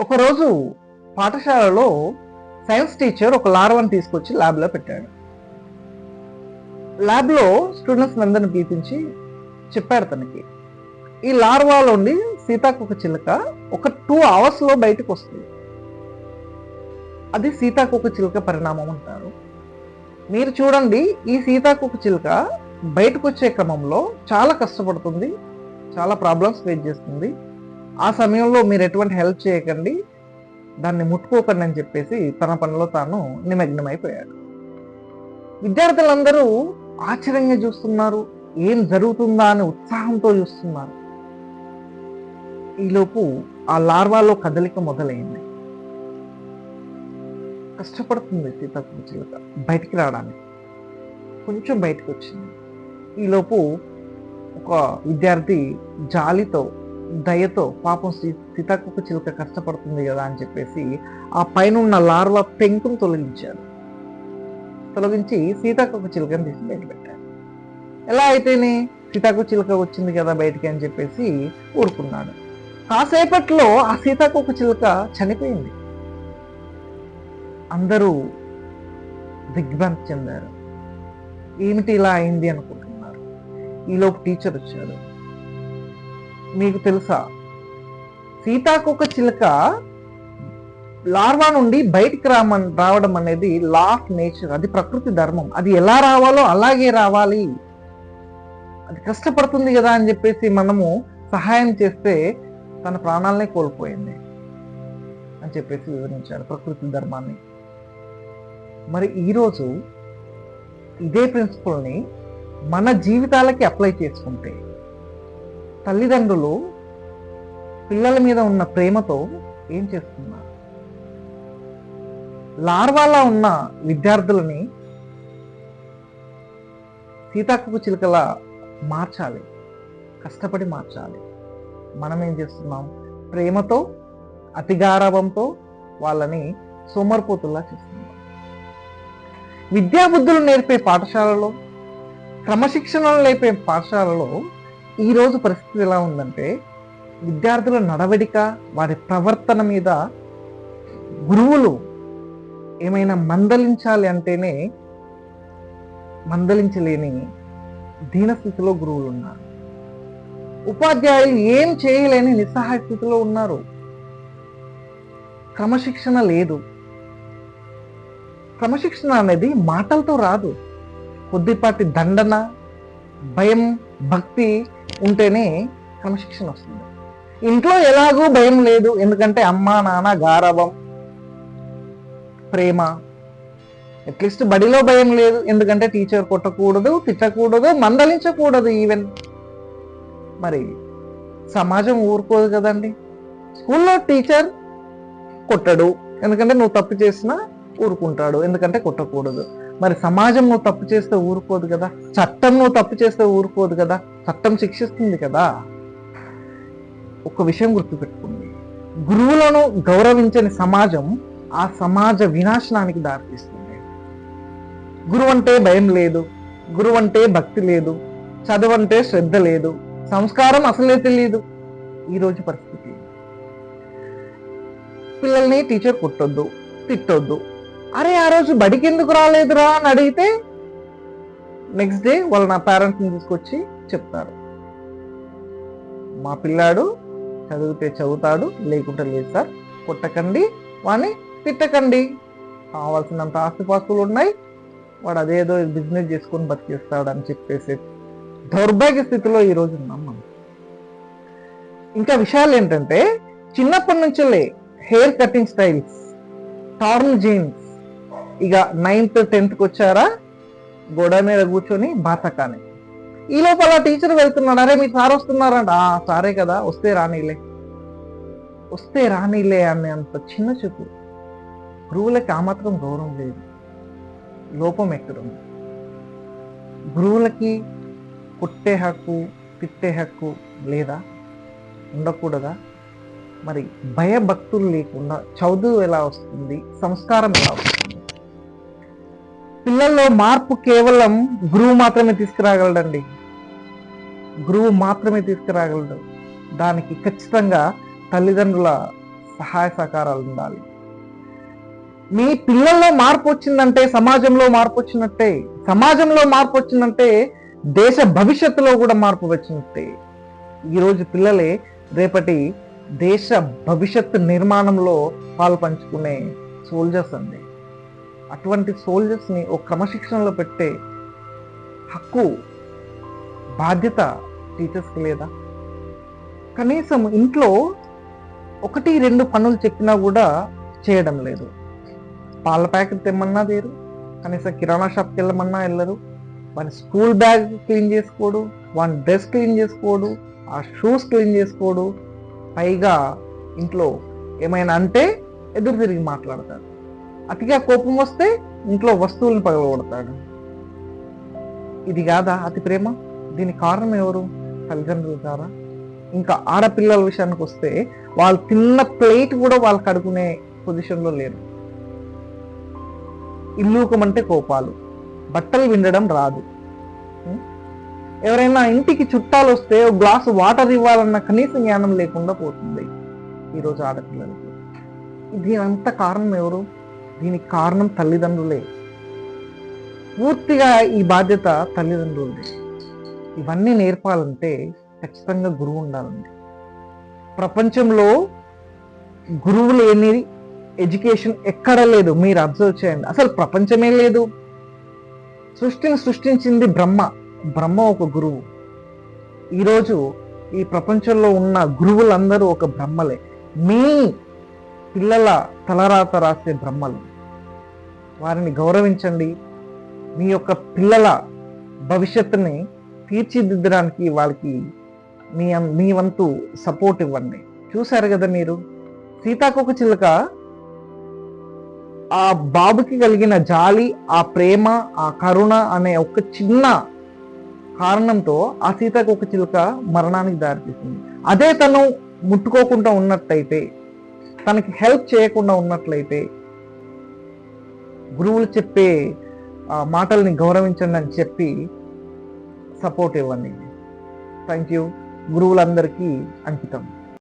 ఒకరోజు పాఠశాలలో science teacher ఒక లార్వాని తీసుకొచ్చి ల్యాబ్లో పెట్టాడు. ల్యాబ్లో స్టూడెంట్స్ అందరిని పిలిపించి చెప్పాడు తనకి. ఈ లార్వాలోని సీతాకొక చిలుక ఒక టూ అవర్స్లో బయటకు వస్తుంది. అది సీతాకొక చిలుక పరిణామం అంటారు. మీరు చూడండి ఈ సీతాకొక చిలుక బయటకు వచ్చే క్రమంలో చాలా కష్టపడుతుంది చాలా ప్రాబ్లమ్స్ ఫేస్ చేస్తుంది. ఆ సమయంలో మీరు ఎటువంటి హెల్ప్ చేయకండి. దాన్ని ముట్టుకోకండి అని చెప్పేసి తన పనిలో తాను నిమగ్నమైపోయాడు. విద్యార్థులందరూ ఆశ్చర్యంగా చూస్తున్నారు. ఏం జరుగుతుందా అని ఉత్సాహంతో చూస్తున్నారు. ఈలోపు ఆ లార్వాలో కదలిక మొదలైంది. కష్టపడుతుంది సీతాకోక చిలుక బయటికి రావడానికి. కొంచెం బయటకు వచ్చింది. ఈలోపు ఒక విద్యార్థి జాలితో దయతో పాపం సీ చిలుక కష్టపడుతుంది కదా అని చెప్పేసి ఆ పైన ఉన్న లార్వా పెంకును తొలగించారు. తొలగించి సీతాకోక చిలుకని తీసి బయట ఎలా అయితేనే సీతాకు చిలుక వచ్చింది కదా బయటికి అని చెప్పేసి ఊరుకున్నాడు. కాసేపట్లో ఆ సీతాకోక చిలుక చనిపోయింది. అందరూ దిగ్భ్రాంతి చెందారు. ఏమిటి ఇలా అయింది అనుకుంటున్నారు? ఈలోపు టీచర్ వచ్చాడు మీకు తెలుసా? సీతాకోక చిలుక లార్వా నుండి బయటికి రామన్ రావడం అనేది లా ఆఫ్ నేచర్ అది ప్రకృతి ధర్మం. అది ఎలా రావాలో అలాగే రావాలి. అది కష్టపడుతుంది కదా అని చెప్పేసి మనము సహాయం చేస్తే తన ప్రాణాలనే కోల్పోయింది అని చెప్పేసి వివరించాడు ప్రకృతి ధర్మాన్ని. మరి ఈరోజు ఇదే ప్రిన్సిపల్ని మన జీవితాలకి అప్లై చేసుకుంటే తల్లిదండ్రులు పిల్లల మీద ఉన్న ప్రేమతో ఏం చేస్తున్నారు? లార్వాలా ఉన్న విద్యార్థులని సీతాకు చిలుకల మార్చాలి కష్టపడి మార్చాలి. మనం ఏం చేస్తున్నాం? ప్రేమతో అతిగారవంతో వాళ్ళని సోమరిపోతుల్లా చేస్తున్నాం. విద్యాబుద్ధులు నేర్పే పాఠశాలలో క్రమశిక్షణలు నేర్పే పాఠశాలలో ఈరోజు పరిస్థితి ఎలా ఉందంటే విద్యార్థుల నడవడిక వారి ప్రవర్తన మీద గురువులు ఏమైనా మందలించాలి అంటేనే మందలించలేని దీనస్థితిలో గురువులు ఉన్నారు. ఉపాధ్యాయులు ఏం చేయలేని నిస్సహాయ స్థితిలో ఉన్నారు. క్రమశిక్షణ లేదు. క్రమశిక్షణ అనేది మాటలతో రాదు. కొద్దిపాటి దండన భయం భక్తి ఉంటేనే క్రమశిక్షణ వస్తుంది. ఇంట్లో ఎలాగూ భయం లేదు ఎందుకంటే అమ్మ నాన్న గారవం ప్రేమ. అట్లీస్ట్ బడిలో భయం లేదు ఎందుకంటే టీచర్ కొట్టకూడదు తిట్టకూడదు మందలించకూడదు ఈవెన్ మరి సమాజం ఊరుకోదు కదండి. స్కూల్లో టీచర్ కొట్టడు ఎందుకంటే నువ్వు తప్పు చేసినా ఊరుకుంటాడు ఎందుకంటే కొట్టకూడదు. మరి సమాజం నువ్వు తప్పు చేస్తే ఊరుకోదు కదా? చట్టం నువ్వు తప్పు చేస్తే ఊరుకోదు కదా? చట్టం శిక్షిస్తుంది కదా? ఒక విషయం గుర్తుపెట్టుకుంది గురువులను గౌరవించని సమాజం ఆ సమాజ వినాశనానికి దారితీస్తుంది. గురువు అంటే భయం లేదు గురువు అంటే భక్తి లేదు చదువు అంటే శ్రద్ధ లేదు సంస్కారం అసలే తెలియదు ఈరోజు పరిస్థితి. పిల్లల్ని టీచర్ కొట్టొద్దు తిట్టొద్దు. అరే ఆ రోజు బడికి ఎందుకు రాలేదురా అని అడిగితే నెక్స్ట్ డే వాళ్ళు నా పేరెంట్స్ని తీసుకొచ్చి చెప్తారు. మా పిల్లాడు చదివితే చదువుతాడు లేకుంటే లేదు సార్ కొట్టకండి వాని తిట్టకండి. కావాల్సినంత ఆస్తిపాస్తులు ఉన్నాయి వాడు అదేదో బిజినెస్ చేసుకొని బతికేస్తాడు అని చెప్పేసి దౌర్భాగ్య స్థితిలో ఈరోజు ఉన్నాం మనం. ఇంకా విషయాలు ఏంటంటే చిన్నప్పటి నుంచే hair cutting styles torn jeans ఇక నైన్త్ టెన్త్కి వచ్చారా? గోడ మీద కూర్చొని బాతకాని ఈ లోపల టీచర్ వెళ్తున్నాడు. అరే మీ సార్ వస్తున్నారంట. ఆ సారే కదా. వస్తే రానీలే. వస్తే రానీలే అనే అంత చిన్న చూపు గురువులకి ఆ మాత్రం గౌరవం లేదు. లోపం ఎక్కడుంది? గురువులకి కొట్టే హక్కు తిట్టే హక్కు లేదా? ఉండకూడదా? మరి భయభక్తులు లేకుండా చదువు ఎలా వస్తుంది? సంస్కారం ఎలా వస్తుంది? పిల్లల్లో మార్పు కేవలం గురువు మాత్రమే తీసుకురాగలడండి. గురువు మాత్రమే తీసుకురాగలడు. దానికి ఖచ్చితంగా తల్లిదండ్రుల సహాయ సహకారాలు ఉండాలి. మీ పిల్లల్లో మార్పు వచ్చిందంటే సమాజంలో మార్పు వచ్చినట్టే సమాజంలో మార్పు వచ్చిందంటే దేశ భవిష్యత్తులో కూడా మార్పు వచ్చినట్టే. ఈరోజు పిల్లలే రేపటి దేశ భవిష్యత్తు నిర్మాణంలో పాలు పంచుకునే సోల్జర్స్ అండి. అటువంటి సోల్జర్స్ని ఒక క్రమశిక్షణలో పెట్టే హక్కు బాధ్యత టీచర్స్కి లేదా? కనీసం ఇంట్లో ఒకటి రెండు పనులు చెప్పినా కూడా చేయడం లేదు. పాల ప్యాకెట్ తెమ్మన్నా తీరు కనీసం కిరాణా షాప్కి వెళ్ళమన్నా వెళ్ళరు. వాని స్కూల్ బ్యాగ్ క్లీన్ చేసుకోడు వాని డ్రెస్ క్లీన్ చేసుకోడు ఆ షూస్ క్లీన్ చేసుకోడు. పైగా ఇంట్లో ఏమైనా అంటే ఎదురు తిరిగి మాట్లాడతారు. అతిగా కోపం వస్తే ఇంట్లో వస్తువులను పగలగొడతాడు. ఇది కాదా అతి ప్రేమ? దీని కారణం ఎవరు? తల్లిదండ్రులు కాదా? ఇంకా ఆడపిల్లల విషయానికి వస్తే వాళ్ళు తిన్న ప్లేట్ కూడా వాళ్ళు కడుకునే పొజిషన్లో లేరు. ఇల్లుకమంటే కోపాలు. బట్టలు విండడం రాదు. ఎవరైనా ఇంటికి చుట్టాలు వస్తే ఒక గ్లాసు వాటర్ ఇవ్వాలన్న కనీస జ్ఞానం లేకుండా పోతుంది ఈరోజు ఆడపిల్లలకి. దీని అంత కారణం ఎవరు? దీనికి కారణం తల్లిదండ్రులే. పూర్తిగా ఈ బాధ్యత తల్లిదండ్రులదే. ఇవన్నీ నేర్పాలంటే ఖచ్చితంగా గురువు ఉండాలండి. ప్రపంచంలో గురువు లేని ఎడ్యుకేషన్ ఎక్కడ లేదు. మీరు అబ్జర్వ్ చేయండి. అసలు ప్రపంచమే లేదు. సృష్టిని సృష్టించింది బ్రహ్మ. బ్రహ్మ ఒక గురువు. ఈరోజు ఈ ప్రపంచంలో ఉన్న గురువులందరూ ఒక బ్రహ్మలే. మీ పిల్లల తలరాత రాసే బ్రహ్మలు. వారిని గౌరవించండి. మీ యొక్క పిల్లల భవిష్యత్తుని తీర్చిదిద్దడానికి వాళ్ళకి మీ మీ వంతు సపోర్ట్ ఇవ్వండి. చూశారు కదా మీరు? సీతాకొక చిలుక ఆ బాబుకి కలిగిన జాలి ఆ ప్రేమ ఆ కరుణ అనే ఒక చిన్న కారణంతో ఆ సీతాకొక చిలుక మరణానికి దారితీసింది. అదే తను ముట్టుకోకుండా ఉన్నట్లయితే తనకి హెల్ప్ చేయకుండా ఉన్నట్లయితే గురువులు చెప్పే ఆ, మాటల్ని గౌరవించండి అని చెప్పి సపోర్ట్ ఇవ్వండి. థ్యాంక్ యూ గురువులందరికీ అంకితం.